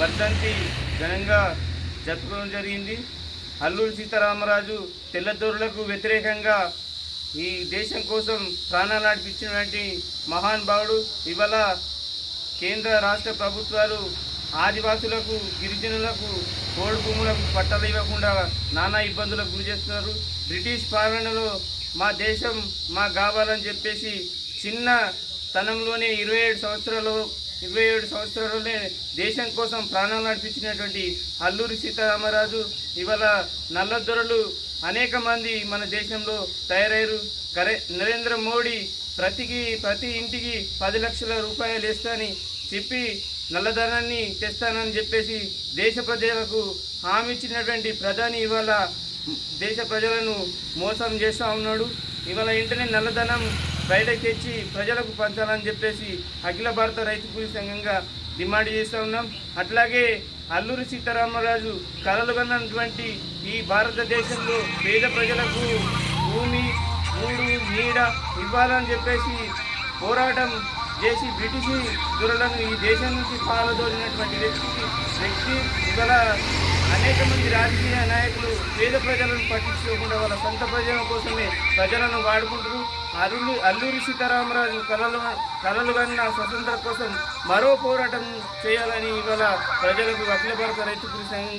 వర్ధంతి ఘనంగా జరుపుకోవడం జరిగింది. అల్లూరి సీతారామరాజు తెల్లదొరలకు వ్యతిరేకంగా ఈ దేశం కోసం ప్రాణాలు నడిపించినటువంటి మహానుభావుడు ఇవాళ కేంద్ర రాష్ట్ర ప్రభుత్వాలు ఆదివాసులకు గిరిజనులకు కోడి భూములకు పట్టాలు ఇవ్వకుండా నానా ఇబ్బందులకు గురి చేస్తున్నారు. బ్రిటిష్ పాలనలో మా దేశం మా కావాలని చెప్పేసి చిన్న తనంలోనే ఇరవై ఏడు సంవత్సరాలు ఇరవై ఏడు సంవత్సరాలలోనే దేశం కోసం ప్రాణాలు నడిపించినటువంటి అల్లూరి సీతారామరాజు ఇవాళ నల్లదొరలు అనేక మంది మన దేశంలో తయారయ్యారు. కరే నరేంద్ర మోడీ ప్రతికి ప్రతి ఇంటికి పది లక్షల రూపాయలు ఇస్తానని చెప్పి నల్లధనాన్ని తెస్తానని చెప్పేసి దేశ ప్రజలకు హామీ ఇచ్చినటువంటి ప్రధాని ఇవాళ దేశ ప్రజలను మోసం చేస్తూ ఉన్నాడు. ఇవాళ ఇంటనే నల్లధనం బయటకు తెచ్చి ప్రజలకు పంచాలని చెప్పేసి అఖిల భారత రైతు కూలి సంఘంగా డిమాండ్ చేస్తూ ఉన్నాం. అట్లాగే అల్లూరి సీతారామరాజు కలలు కన్నటువంటి ఈ భారతదేశంలో పేద ప్రజలకు భూమి మూడు నీడ ఇవ్వాలని చెప్పేసి పోరాటం చేసి బ్రిటిష్ దురలను ఈ దేశం నుంచి పాలదోలినటువంటి వ్యక్తికి వ్యక్తి ఇవాళ అనేక మంది రాజకీయ నాయకులు పేద ప్రజలను పట్టించుకోకుండా వాళ్ళ సొంత ప్రజల కోసమే ప్రజలను వాడుకుంటారు అల్లు అల్లూరి సీతారామరాజు కళలు కళలు కన్న స్వతంత్ర కోసం మరో పోరాటం చేయాలని ఇవాళ ప్రజలకు అఖిల భారత రైతు కృషి సంఘం